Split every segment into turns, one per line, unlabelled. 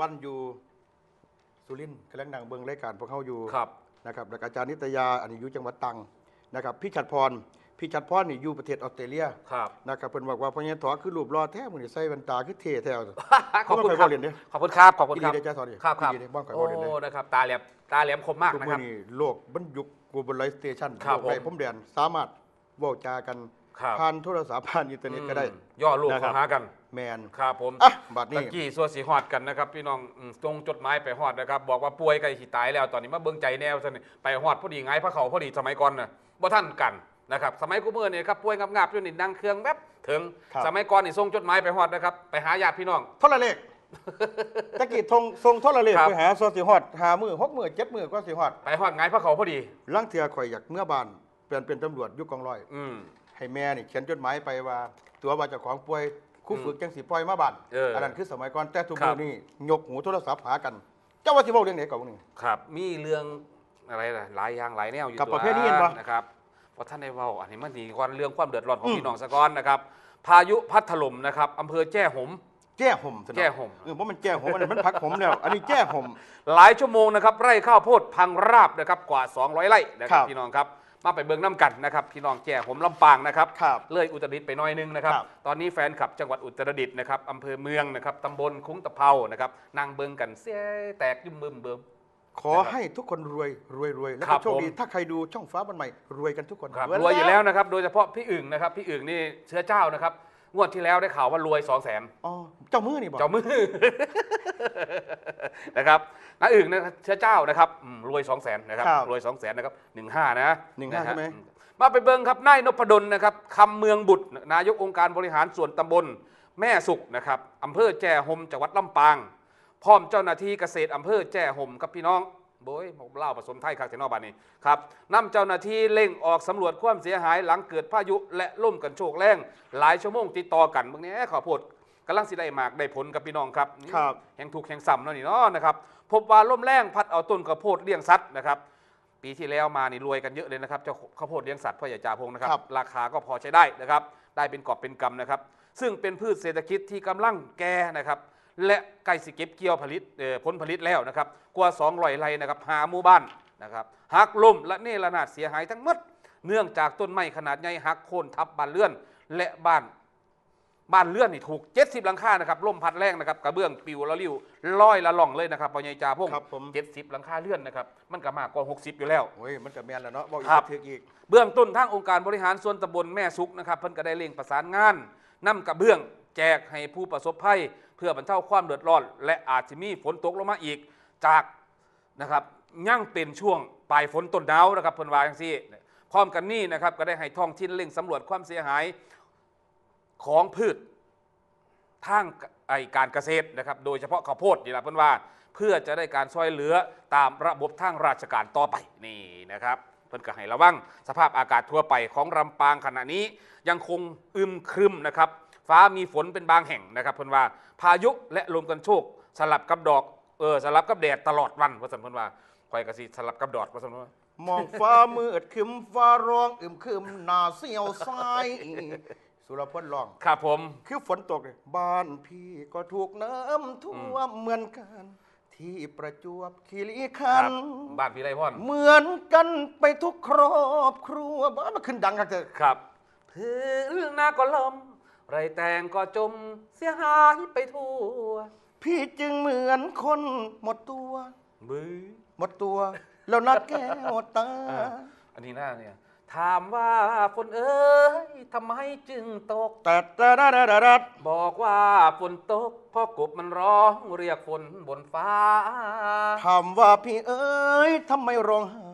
วันอยู่สุรินทร์กำลังนั่งเบิ่งรายการพวกเขาอยู่
ครับ
นะครับแล้วก็อาจารย์นิตยาอันนี้อยู่จังหวัดตรังนะครับพี่ชัดพรพี่ชัดพรนี่อยู่ประเทศออสเตรเลีย
ครับ
นะครับเพิ่นบอกว่าพ่อใหญ่ถอคือรูปรอแท้มื้อนี้ใส่แว่นตาคือเท่แท้
ขอบคุณ
เขา
ครั
ไม่
บ
เคยบอกเรียนเด้
ขอบคุณครับขอบคุณ
อี
ค
ดี
รับ
เด้จ้าสอนดิ
ครับครับ
อีดีเด้บ้องข่อย
โอ้
บ่เรียนเด้
นะครับตาแหลมตาแหลมคมมาก
ทุก
นะค
มื้
รั
อบนี้โลกบรรยุก globalization
ครับ
โลกไร้
ผม
พรมแดนสามารถเว้าจากัน
ครับ
ผ่านโทรศัพท์ผ่านอินเทอร์เน็ตก็ได้
อืมย่อลูก
นะครับ
เข้าหากัน
แมน
ครับผม
อะบัดนี้
ตะกี้สัวสีฮอดกันนะครับพี่น้องอืมตรงจดหมายไปฮอดนะครับ บอกว่าป่วยใกล้สิตายแล้วตอนนี้มาเบิ่งใจแนวซะนี่ไปฮอดพอดีไงายพระเขาพอดีสมัยก่อนน่ะบ่ท่านกันนะครับสมัยกูมือนี่ครับป่วยงับๆอยู่นี่นั่งเครื่องแวบถึง
ครับ
สมัยก่อนนี่ส่งจดหมายไปฮอดนะครับไปหาญาติพี่น้อง
โทรเลขตะกี้ทงทรงโทรเลข
ครับ
ไปหาซอสิฮอดหามือหกมือเจ็ดมือก็สิฮอด
ไปฮอดไงายพระเขาพอดี
ลังเทือข่อยอยากเมื่อบ้านเปลี่ยนเป็นตำรวจอยุคกองร้อย
อืม
ให้แม่นี่เขียนจดหมายไปว่า ตัวว่าเจ้าของป่วย ครู่
อืม
ฝึกจังสิปล่อยมาบ้าน
เอออั
นนั้นคือสมัยก่อนแต่ทุก
ครั
มื้
บ
อนี้ยกหูโทรศัพท์หากัน เจ้าว่าสิเว้าเรื่องไหนก่อนนึง
ครับ มีเรื่องอะไรล่ะหลายอย่างหลายแนวอยู่
กับ
ตัว
ประเภทนี้เห็นปะ
นะครับเพราะท่านได้เว้าอันนี้มันดีกว่าเรื่องความเดือดร้อนของ
อืม
พี่น้องสะก้อนนะครับ พายุพัดถล่มนะครับอำเภอแจ้ห่ม
แจ้ห่มซะเนาะ
แจ้ห่ม
เออบ่มันแจ้ห่มอันนี้มันพักห่มแล้ว อันนี้แจ้ห่ม
หลายชั่วโมงนะครับไร่ข้าวโพดพังราบนะครับกว่า 200 ไร่นะครั
ครับบ
พี่น้องครับ มาไปเบิ่งน้ำกันนะครับพี่น้องแจ้ผมลำปางนะครับ
ครับ
เลยอุตรดิตถ์ไปหน้อยนึงนะครับ
ครับ
ตอนนี้แฟนคลับจังหวัดอุตรดิตถ์นะครับอำเภอเมืองนะครับตำบลคุ้งตะเภานะครับนางเบิงกันเสียแตกยุ่มบึมเบิ่ม
ขอให้ทุกคนรวยรวยรวยแล้ว
ครั
ก็
บ
โชคดี
ผม
ถ้าใครดูช่องฟ้าบันใหม่รวยกันทุกคน
ครับรวยอยู่แล้วนะครับ โดยเฉพาะพี่อึ่งนะครับ พี่อึ่งนี่เชื้อเจ้านะครับ งวดที่แล้วได้ข่าวว่ารวย2 0 0 0 0น
อ๋อเจ้ามือนี่บอก
เจ้ามือ นะครับน้าอึ่งนะครับเชื้อเจ้านะครับอืมรวย2 0 0 0 0นนะครับรวย2 0 0 0 0นนะครับ15นะ
หนึ่งห้าะ
ฮะ
ใช่ไหม
มาไปเบิ่งครับนายนพดลนะครับคำเมืองบุตร นายกองค์การบริหารส่วนตำบล แม่สุขนะครับอำเภอแจ้ห่มจังหวัดลำปาง พร้อมเจ้าหน้าที่เกษตรอำเภอแจ้ห่มครับพี่น้อง โบยผมเล่าผสมไทยครับเทนอบานนี้ครับนำเจ้าหน้าที่เร่งออกสำรวจความเสียหายหลังเกิดพายุและล่มกันโชกแรงหลายชั่วโมงติดต่อกันบางนี้ขอพูดกำลังสิได้หมากได้ผลกับพี่น้องครับนี่
ครับ
แห่งถูกแห่งซ้ำเนาะนี่เนาะนะครับพบว่าล่มแรงพัดเอาต้นข้าวโพดเลี้ยงสัตว์นะครับปีที่แล้วมานี่รวยกันเยอะเลยนะครับเจ้าข้าวโพดเลี้ยงสัตว์พ่อใหญ่จ่าพงนะครับ
ครับ
ราคาก็พอใช้ได้นะครับได้เป็นกอบเป็นกำนะครับซึ่งเป็นพืชเศรษฐกิจที่กำลังแก่นะครับ และใกล้สิเก็บเกี่ยวผลิตเอ่อผลผลิตแล้วนะครับกว่า2อยไร่นะครับหาหมู่บ้านนะครับหักล่มและเนระนาดเสียหายทั้งหมด เนื่องจากต้นไม้ขนาดใหญ่หักโค่นทับบ้านเรือน และบ้านบ้านเลื่อนนี่ถูก 70 หลังคานะครับล่มพัดแรงนะครับกระเบื้องปิวละลิ้วลอยละล่องเลยนะครับพ่อใหญ่จ่าพง
ครับผม
เจ็ดสิบหลังคาเลื่อนนะครับมันก็มากกว่า 60 อยู่แล้ว
โอ้ยมันกับแมนแล้วเนาะบอกอีก
ครับ
ถืออีก
เบื้องต้นทางองค์การบริหารส่วนตำบลแม่สุกนะครับเพิ่นก็ได้เร่งประสานงานนำกระเบื้อง แจกให้ผู้ประสบภัย เพื่อบรรเทาความเดือดร้อน และอาจจะมีฝนตกลงมาอีก จากนะครับยั่งเป็นช่วงปลายฝนต้นหนาวนะครับเพิ่นว่าจังซี่พร้อมกันนี้นะครับก็ได้ให้ท้องถิ่นเร่งสำรวจความเสียหายของพืชทางไอการเกษตรนะครับ โดยเฉพาะข้าวโพดนี่แหละเพื่อนว่า เพื่อจะได้การช่วยเหลือตามระบบทางราชการต่อไปนี่นะครับ เพื่อนก็ให้ระวัง สภาพอากาศทั่วไปของลำปางขณะนี้ยังคงอึมครึมนะครับ ฟ้ามีฝนเป็นบางแห่งนะครับเพื่อนว่าพายุและลมกันโชกสลับกับดอกเออสลับกับแดดตลอดวันว่าสันเพื่อนว่าคอยกระสีสลับกับดอดว่าสันเพิ่นว่า
มองฟ้ามืดครึมฟ้าร้องอึมครึมหนาเสียวซ้ายสุรพลร้อง
ครับผม
คือฝนตกเลยบ้านพี่ก็ถูกน้ำท่วมเหมือนกัน ที่ประจวบคีรีขั
คนรับ
ธ์
บ้านพี่ไรพ่อน
เหมือนกันไปทุกครอบครัวบ้านมันขึ้นดังกันเถอะ
ครับพื้นนาก็ลม ไรแตงก็จมเสียหายไปทั่ว
พี่จึงเหมือนคนหมดตัว
บื้อ
หมดตัว แล้วนักแก้วตา
อ่าอันนี้หน้าเนี่ย ถามว่าฝนเอ้ยทำไมจึงตก
แต่แต่ดาดาดาดา
บอกว่าฝนตกเพ่อกบมันร้องเรียกฝนบนฟ้า
ถามว่าพี่เอ๋ยทำไมร้องไห้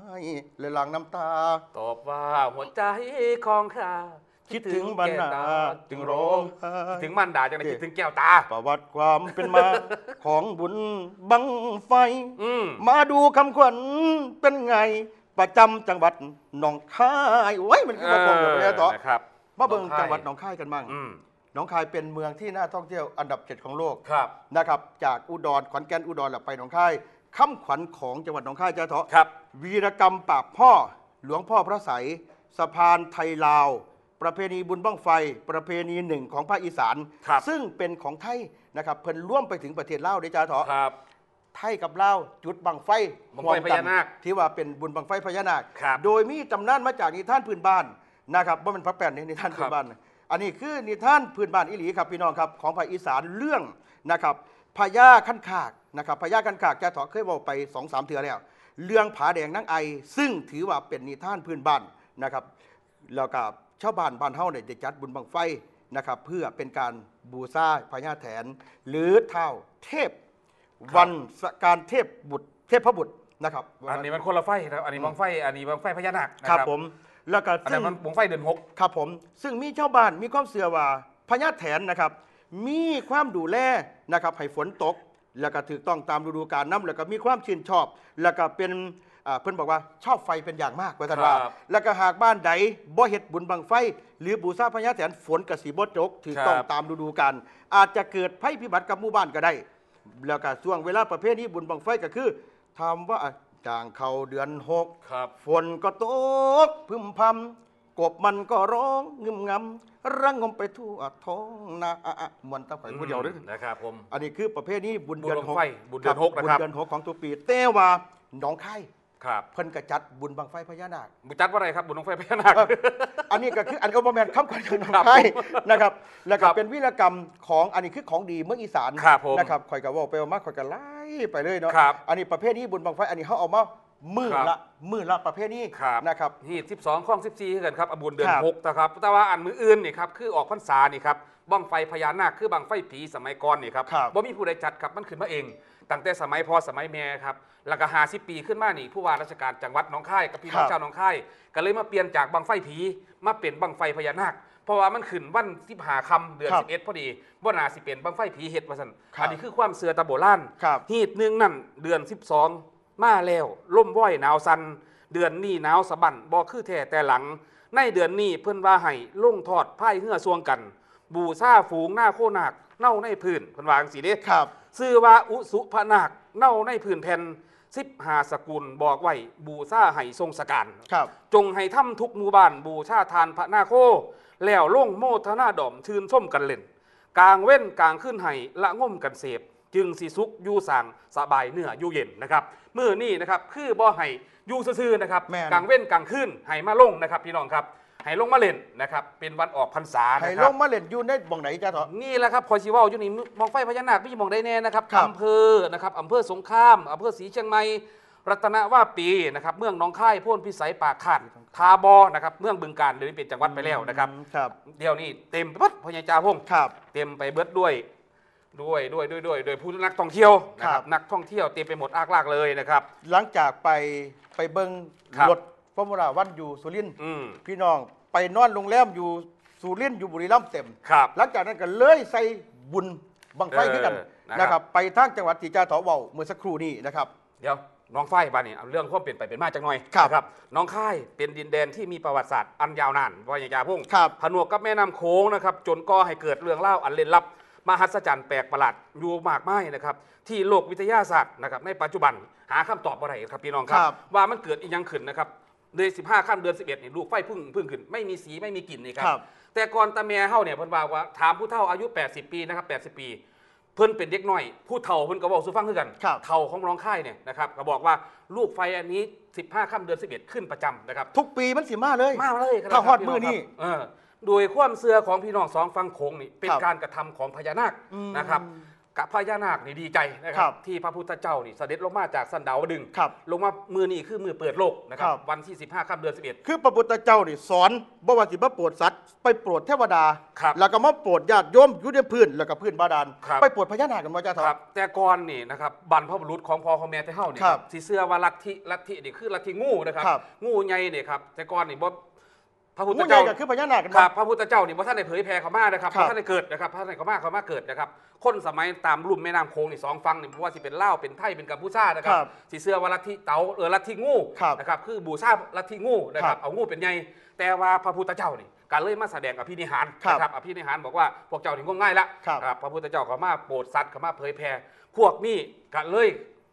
เลยหลังน้ำตา
ตอบว่าหัวใจของข้า
คิดถึงบรรดา
แก้วต
จึงร้องไห้
คิดถึงมันดาจังไดคิดถึงแก้วตา
ประวัติความเป็นมา ของบุญบังไฟ
อืม
มาดูคำขวัญเป็นไง ประจำจังหวัดหนองคายโอ้ยมันคือมาบอกแบบนี้ต่อ
นะครับ
มาเบิ่ง
น้องคาย
จังหวัดหนองคายกันบ้าง
อืม
หนองคายเป็นเมืองที่น่าท่องเที่ยวอันดับเจ็ดของโลก
ครับ
นะครับ จากอุดรขอนแก่นอุดรแล้วไปหนองคายคำขวัญของจังหวัดหนองคายจะเถาะ
ครับ
วีรกรรมปราบพ่อหลวงพ่อพระใสยสะพานไทยลาว ประเพณีบุญบั้งไฟ ประเพณีหนึ่งของภาคอีสาน
ครับ
ซึ่งเป็นของไทยนะครับเพิ่นร่วมไปถึงประเทศลาวได้จ้าเถาะ
ครับ
ไทยกับลาวจุดบังไฟ
บั้งไฟพญานาค
ที่ว่าเป็นบุญบังไฟพญานาค
ครับ
โดยมีตำนานมาจากนิทานพื้นบ้านนะครับว่ามันพระแป้นนี่นิทานพื้นบ้านนะอันนี้คือนิทานพื้นบ้านอิหลีครับพี่น้องครับของภาคอีสานเรื่องนะครับพญาขั้นขากนะครับพญาขั้นขากจะเถาะเคยบอกไปสองสามเถื่อแล้ว เรื่องผาแดงนางไอซึ่งถือว่าเป็นนิทานพื้นบ้านนะครับแล้วก็ ชาวบ้านบ้านเฮาเนี่ยได้จัดบุญบังไฟนะครับเพื่อเป็นการบูชาพญาแถน หรือเท้าเทพ วันสการเทพบุตรเทพบุตรนะครับ
อันนี้มันคนละไฟครับอันนี้บังไฟ อันนี้บังไฟพญานาคนะ
ค
ค
รั
รั
บบผมแล้วก็
อัน
ซึ่
นั้
ง
นมันบังไฟเดือนหก
ครับผม ซึ่งมีชาวบ้านมีความเสื่อว่าพญาแถนนะครับ มีความดูแลนะครับให้ฝนตก แล้วก็ถูกต้องตามฤดูกาลน้ำแล้วก็มีความชื่นชอบ แล้วก็เป็น อ่าเพิ่นบอกว่าชอบไฟเป็นอย่างมากว่าท่านว่า
ครับ
แล้วก็หากบ้านใดบ่เฮ็ดบุญบังไฟ หรือบูชาพญาแถนฝนก็สิบ่ตกถูกต้อง
ครับ
ตามฤดูกาลอาจจะเกิดภัยพิบัติกับหมู่บ้านก็ได้ แล้วก็ช่วงเวลาประเภทนี้บุญบังไฟก็คือทำว่าจางเข้าเดือนหก
ครับ
ฝนก็ตกพึมพำกบมันก็ร้องงึมงำระงมไปทั่วท้องนาอะอะมวนตะไคร่ผู้เดียวเด้อ
นะครับผม
อันนี้คือประเภทนี้บุญเดือน
บุญ
ห
บั้
ก
งไฟบุญเดือนหกนะครับ
บุญเดือนหกของตัวปีแต่ว่าหนองคาย
ครับ
เพิ่นกระจัดบุญบังไฟพญานาค
บุจัดว่าอะไรครับบุญบังไฟพญานาค
เอออันนี้ก็คืออันก็บ่แม่นคำขวัญของหนอง
ครับ
คายนะครับแล้วก็
ครับ
เป็นวิรกรรมของอันนี้คือของดีเมืองอีสาน
ครับผม
นะครับข่อยก็เว่าไปว่ามาข่อยก็ไล่ไปเลยเนาะ
ครับ
อันนี้ประเภทนี้บุญบังไฟอันนี้เขาเอามามือ
ครับ
ละมือละประเภทนี้
ครับ
นะครับ
ฮีด12ข้อง14คือกันครับอบุญเดือน
ครับ
หกนะครับแต่ว่าอันมืออื่นนี่ครับคือออกพรรษานี่ครับบ้องไฟพญานาคคือบังไฟผีสมัยก่อนนี่ครับ
ครับ
บ่มีผู้ใดจัดครับมันขึ้นมาเอง ตั้งแต่สมัยพอสมัยแม่ครับแล้วก็หาสิปีขึ้นมานี่ผู้ว่าราชการจังหวัดหนองคายกับพี่น้องชาวหนองคายก็เลยมาเปลี่ยนจากบังไฟผีมาเป็นบังไฟพญานาคเพราะว่ามันขึ้นวันสิบหาคำเดือน
ครับ
สิบเอ็ดพอดีบ่นาสิเป็นบังไฟผีเฮ็ดว่าซั่น
ครับ
อันนี้คือความเสือตะโบราณ
ครับ
ฮีดหนึ่งนั่นเดือน12มาแล้วล่มว้อยหนาวสันเดือนนี้หนาวสะบันบ่คือแท้แต่หลัง ในเดือนนี้เพิ่นว่าให้ลงทอดไพ่เหือซวงกัน บูซาฝูงหน้าโคนาคเน่าในพื้นเพิ่นว่าจังซี่เด้
ครับ
ชื่อว่าอุสุพนาคเน่าในพื้นแผ่นสิบหาสกุลบอกไว้บูซาให้ทรงสการ
ครับ
จงให้ทำทุกหมู่บ้านบูชาทานพระนาโค แล้วลงโมทนาดอมชื่นชมกันเล่น กลางเว้นกลางขึ้นให้ละง่มกันเสพ จึงสิสุขอยู่สั่งสบายเนื้ออยู่เย็นนะครับมื่อนี้นะครับคือบ่ให้อยู่ซื่อๆนะครับ
แม่น
กลางเว้นกลางขึ้นให้มาลงนะครับพี่น้องครับ ให้ลงมาเล่นนะครับ เป็นวันออกพรรษา
ให้
นะค
ล
รับ
งมาเล่นอยู่ในบ่องไหนจ้าเถอะ
นี่แหละครับคอยชีว่าอยู่นี่มองไฟพญานาคพี่มองได้แน่นะครับ
ครับ
อำเภอนะครับอำเภอสงขลามอำเภอศรีเชียงใหม่รัตนว่าปีนะครับ เมืองหนองคายโพ่นพิสัยปากขาดทาบอนะครับเมืองบึงการเดี๋ยวนี้เป็นจังหวัดไปแล้วนะครับ
ครับ
เดี๋ยวนี้เต็มไปหมดพญาจาพง
ครับ
เต็มไปเบิดด้วยด้วยด้วยด้วยด้วยโดยผู้นักท่องเที่ยวนะค
ครั
รับ บนักท่องเที่ยวเต็มไปหมดอากลากเลยนะครับ
หลังจากไปไปเบิ้ง
ครับ
รถ ฟอร์มูล่าวันอยู่สุรินทร์
อืม
พี่น้องไปนอนโรงแรมอยู่สุรินทร์อยู่บุรีรัมย์เต็ม
ครับ
หลังจากนั้นก็เลยใส่บุญบังไฟ
เออ
ขึ้นกัน
นะครับ
นะครับ ไปทางจังหวัดที่จ้าเถาเว้าเมื่อสักครู่นี้นะครับ
เดี๋ยวน้องฝ้ายบ้านนี่เอาเรื่องความเปลี่ยนไปเป็นมาจากหน่อย
ครับ
นะครับน้องค่ายเป็นดินแดนที่มีประวัติศาสตร์อันยาวนานพญายาพุ่ง
ครับ
ผนวกกับแม่น้ำโขงนะครับจนก่อให้เกิดเรื่องเล่าอันเล่นลับ มหัศจรรย์แปลกประหลาดอยู่มากมายนะครับที่โลกวิทยาศาสตร์นะครับในปัจจุบันหาคำตอบอะไรครับพี่น้องครับ
ครับ
ว่ามันเกิดอีกยังขึ้นนะครับ เดือน15ข้ามเดือน11นี่ลูกไฟพึ่งพึ่งขึ้น ไม่มีสีไม่มีกลิ่นนี่ครั
ครับ
แต่ก่อนตาแม่เฮาเนี่ยเพิ่นว่าว่าถามผู้เฒ่าอายุ 80 ปีนะครับ 80 ปี เพิ่นเป็นเด็กน้อย ผู้เฒ่าเพิ่นก็บอกสู่ฟังคือกัน
ครับ
เฒ่าของน้องค่ายเนี่ยนะครับก็บอกว่าลูกไฟอันนี้ 15ค่ำเดือน 11 ขึ้นประจำนะครับ
ทุกปีมันสิมาเลย
มาเลยครับ
ถ้าฮอด
พี่
มื้อนี้
ครับเออโดยความเสื่อของพี่น้องสองฟังโขงนี่เป็น
ครับ
การกระทำของพญานาค
อืม
นะครับ กับพญานาคนี่ดีใจนะค
ครั
รับ
บ
ที่พระพุทธเจ้านี่เสด็จลงมาจากสันดาวดึงส์
ครับ
ลงมามือนี่คือมือเปิดโลกนะครับ
ครับ
วันที่ 15ค่ำเดือน11
คือพระพุทธเจ้านี่สอนบ่ว่าสิมาโปรดสัตว์ไปโปรดเทวดา
ครับ
แล้วก็มาโปรดญาติโยมอยู่ในพื้นแล้วก็พื้นบาดาล
ครับ
ไปโปรดพญานาคกันว่าจ้าเถ
ครั
อะ
บแต่ก่อนนี่นะครับบรรพบุรุษของพ่อของแม่แต่เฮาเนี่ย
ครับ
สิเชื่อว่าลัทธิลัทธินี่คือลัทธิงูนะครับ
ครับ
งูใหญ่เนี่ยครับแต่ก่อนนี่บ่ พระพุทธ
ผู้ใหญ่
เจ้า
ก็คือพญานาคกัน
ครั
ว่า
บพระพุทธเจ้านี่พระท่านได้เผยแผ่เขามานะครับ
ค
พ
รับ
ระท่านได้เกิดนะครับพระท่านได้เขามาเขามาเกิดนะครับ คนสมัยตามลุ่มแม่น้ำโขงนี่สองฝั่งนี่ไม่ว่าสิเป็นลาวเป็นไทยเป็นกัมพูชานะครับ
ครับ
สีเสื้อว่าลัทธิเต๋าเออลัทธิงู
ครับ
นะครับคือบูชาลัทธิงูนะค
ครั
รับบเอางูเป็นใหญ่แต่ว่าพระพุทธเจ้านี่การเลยมาแสดงอภินิหาร
ครับ
นะครับอภินิหารบอกว่าพวกเจ้านี่งมง่ายละ
ครับ
ครับพระพุทธเจ้าเขามาโปรดสัตว์เขามาเผยแผ่พวกนี้ก็เลย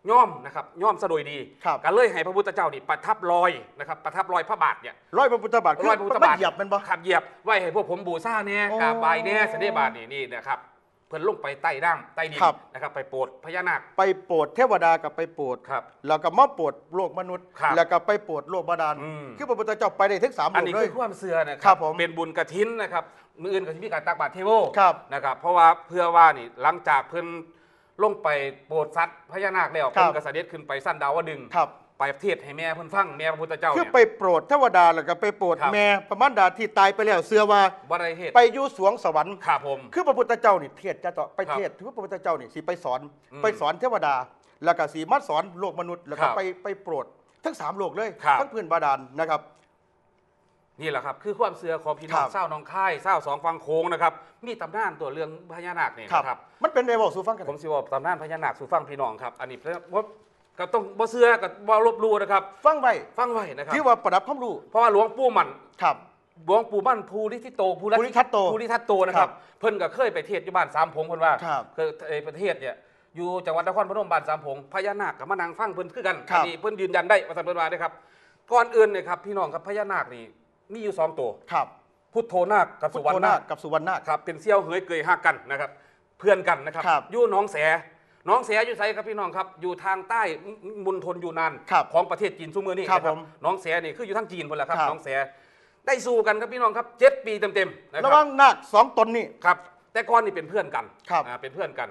ย่อมนะครับย่อมสะโดยดี
ครับ
ก็เลยให้พระพุทธเจ้านี่ประทับรอยนะครับประทับรอยพระบาทเนี่ย
ร้อยพระพุทธบาทคือ
รอยพระพุทธ
มัน
บาท
เหยียบแมันบ่
ขับเหยียบไว้ให้พวกผมบูชาเนี่ย
โอ้
กราบไหว้เนี่ยเสด็จบาทนี่นี่นะครับเพิ่นลงไปใต้ด่างใต้ดิน
ครับ
นะครับไปโปรดพญานาค
ไปโปรดเทวดากับไปโปรด
ครับ
แล้วก็มาโปรดโลกมนุษย์
ครับ
แล้วก็ไปโปรดโลกบาดาล
อืม
คือพระพุทธเจ้าไปได้ทั้งสามโล
อัน
ก
นี้
เล
คื
ย
อความเสื่อนะค
ครั
รับ
ผม
เป็นบุญกระถินนะครับมืออื่นก็จะมีการตักบาตรเทโว
ครับ
นะครับเพราะว่าเพื่อว่านี่หลังจากเพิ่น ลงไปโปรดสัตว์พญานาคแล้ว
ครั
เพิ่
บ
นก็เสด็จขึ้นไปสั้นดาวดึงส์
ครับ
ไปเทศให้แม่เพิ่นฟังแม่พระพุทธเจ้า
คือ
เนี่ย
ไปโปรดเทวดาแล้วก็ไปโปรด
ครับ
แม่พระมารดาที่ตายไปแล้วเสือว่า
บ่ได้เทศ
ไปอยู่สวงสวรรค์
ครับผม
คือพระพุทธเจ้านี่เทศจะต่อไป
ครับ
เทศคือพระพุทธเจ้านี่สิไปสอน
อืม
ไปสอนเทวดา แล้วก็สีมาสอนโลกมนุษย์แล้ว
ค
ก็
รับ
ไปไปโปรด ทั้งสามโลกเลย
ครับ
ทั้งพื้นบาดาลนะครับ
นี่แหละครับ คือความเสื่อของพี่น้อ
ค
ง
รับ
เศร้าน้องค่ายเศร้าสองฟังโค้งนะครับมีตำนานตัวเรื่องพญานาคนี่นะครับ
มันเป็นในบอกสู่ฟังกัน
ผมสิบอกตำนานพญานาคสู่ฟังพี่น้องครับ อันนี้ว่าก็ต้องบ่เสื่อกับบ่ลบหลู่นะครับ
ฟังไว้
ฟังไว้นะครับ
ที่ว่าประดับความรู้
เพราะว่าหลวงปู่มัน
ครับ
หลวงปู่มั่นภูริทิโตภู
ภูริทัตโต
ภูริทัตโตนะครับ เพิ่นก็เคยไปเทศน์อยู่บ้านสามพงเพิ่นว่า
ครับ
เคยเอ่อประเทศเนี่ยอยู่จังหวัดนครพนมบ้านสามพงพญานาคกับมานังฟังเพิ่นคือกัน
ครั
อั
บ
นี้เพิ่นยืนยันได้ว่าสันเพิ่นว่าได้ครับก่อนอื่นเนี่ยครับพี่น้องครับพญานาคนี่ มีอยู่สองตัว
ครับ
พุทโธนาคกับ
พุ
สุ
ท
วร
โธ
รณ
นา
นา
ค
ค
กับสุวรรณนาค
ครับเป็นเซี่ยวเหยเกยหักกันนะครับ เพื่อนกันนะครับ
ครับ
อยู่หน้องแสหน้องแสอยู่ไสครับพี่น้องครับ อยู่ทางใต้มุณฑลอยู่นาน
ครับ
ของประเทศจีนซุมือนี่
ครับ
นะ
ผม
หน้องแสนี่คืออยู่ทางจีนพุ่นแหละครับ
ครับ
หน้องแสได้สู้กันครับพี่น้องครับเจ็ดปีเต็มๆนะค
ระห
รั
ว่าง
บ
นาคสองตนนี่
ครับ แต่ก่อนนี่เป็นเพื่อนกัน
ครับ
อ่าเป็นเพื่อนกัน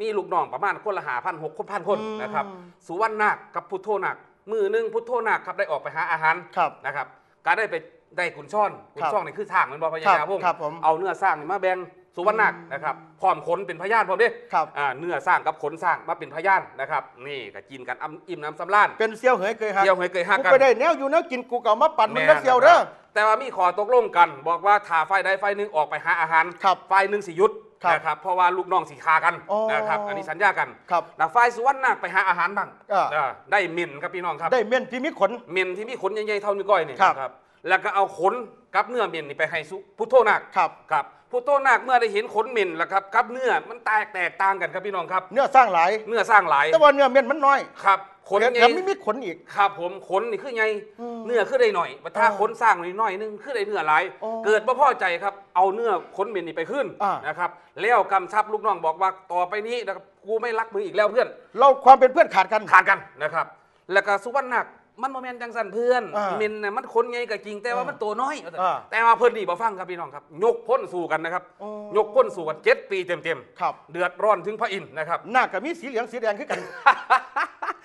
มีลูกน้องประมาณคนละหาพันหกคนพันคน
อืม
นะครับสุวรรณนาคกับพุทโธนาคมือหนึงพุทโธนาคครับได้ออกไปหาอาหาร
ครับ
นะครับการได้ไป ได้ขุนช่อนขุน
ครับ
ช่องนี่คือสร้างเหมือนบ่พญา
ครับ
นาคพง
ครับผม
เอาเนื้อสร้างนี่มาแบ่งสุวรรณนาคนะครับพร้อมขนเป็นพยานพร้อมเด้
ครับ
อ่าเนื้อสร้างกับขนสร้างมาเป็นพยานนะครับนี่ก็กินกันอิ่มอิ่มน้ำสำราญ
เป็นเซี่ยวเหยเคยหัก
เที่ยวเหยเกยหัก
กู
กัน
ไปได้แนวอยู่แนวกินกูเก่ามาปั่นมึงก็เซี่ยวเด้อ
แต่ว่ามีขอตกลงกัน บอกว่าถ้าไฟใดไฟหนึ่งออกไปหาอาหาร
ครับ
ไฟหนึ่งสิหยุด
ครับ
นะครับเพราะว่าลูกน้องสิคากัน
อ๋อ
นะครับอันนี้สัญญากัน
ครับ
นะไฟสุวรรณนาคไปหาอาหารบ้าง
อ่า
อ่าได้หมินครับพี่น้องครับ
ได้เม่นที่มีขน
เมนที่มีขนใหญ่ๆเท่านิ้วก้อยนี่
ครับ
นะครับ แล้วก็เอาขนกับเนื้อเมนนี่ไปให้สุพุทโธนาค
ครับ
ครับพุทโธนาคเมื่อได้เห็นขนเมนแล้วครับกับเนื้อมันแตกแตกต่างกันครับพี่น้องครับ
เนื้อสร้างหลาย
เนื้อสร้างหลาย
แต่ว่าเนื้อเม่นมันน้อย
ครับขน
แถม
ให
แถ
ญ่
มไม่มีขนอีก
ครับผมขนนี่คือใหญ่
อืม
เนื้อคือได้หน่อยบัดถ้า
อ่า
ขนสร้างนี่น้อยนึงคือได้เนื้อหลาย
อ๋อ
เกิดบ่พอใจครับเอาเนื้อขนเมนนี่ไปขึ้น
อ่า
นะครับแล้วกำชับลูกน้องบอกว่าต่อไปนี้นะครับกูไม่รักมึงอีกแล้วเพื่อน
เราความเป็นเพื่อนขาดกัน
ขาดกันนะครับ แล้วก็สุวรรณนัก มันโมเมนจังสันเพื่อน
อ่า
มินน่ะมันคนไงก็จริงแต่ว่า
อ่ามั
มันตัวน้อย
อ่า
แต่ว่าเพิ่นนี่บ่ฟังครับพี่น้องครับ ยกพ้นสู่กันนะครับ
อ๋อ
ยกพ้นสู่กันเจ็ดปีเต็ม
ครับ
ๆเดือดร้อนถึงพระอินทร์นะครับ
หน้ากับมีสีเหลืองสีแดงคือกัน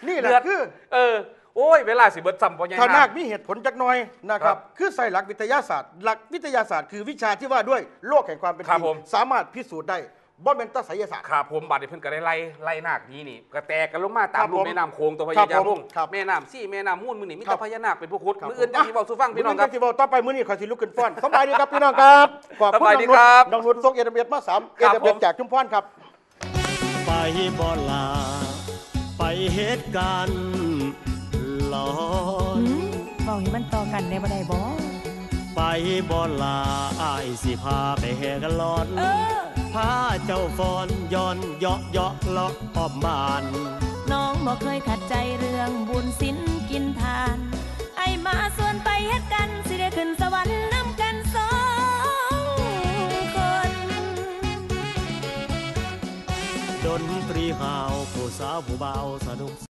นี่แหละ
เดือด
คือ
เออ โอ้ย เวลาสิเบิดซ้ำบ่ยัง
ถ้านาคมีเหตุผลจักหน่อยนะค
ครั
รับ
บ
คือใส่หลักวิทยาศาสตร์ หลักวิทยาศาสตร์คือวิชาที่ว่าด้วยโลกแห่งความเป็น
ครั
จ
บ
ริง
ผม
สามารถพิสูจน์ได้ บ่เป็นตาไสยศาสตร์
ครับผมบาดนี้เพิ่นก็ได้ไล่ไล่นาคนี้นี่ก็แตกกันลงมาตา
ครั
ม
บ
รู
ผม
แม่น้ำโขงตัวพ
ครั
ญา
บ
ยา
ผม
วง
ครับ
แม่น้ำซี่แม่น้ำมูลมื้อนี่มี
ครั
แต่
บ
พญานาคเป็นผู้คุด
ครับ
มื้ออื่นจะสิเว้าสู่ฟังพี่น้องครับ
มื้ที่เว้าต่อไปมื้อนี้ขอยสิลุกขึ้นฟ้อนสบายดีครับพี่น้องครับขอบ
ส
คุณ
บาย
น้อง
ดี
นุช
ครับ
น้องนุชส่งเอเดเบียมาสามเอ
ครับ
เดเบีย
ผม
จากชุมพรครับ
ไปบ่ลา ไปเหตุการณ์หลอ
อื
น
มบอกให้มันต่อกันได้บ่ได้บ่
ไปบ่ลาอายสิพาไปแห่กันหลอน
เออ
พาเจ้าฟอนย้อนเยาะเยาะเลาะอ้อมบ้าน
น้องบ่เคยขัดใจเรื่องบุญสินกินทาน ไอ้มาส่วนไปเฮ็ดกันสิได้ขึ้นสวรรค์นำกันสองคน
ดนตรีหาวผู้สาวผู้เบาวสนุกส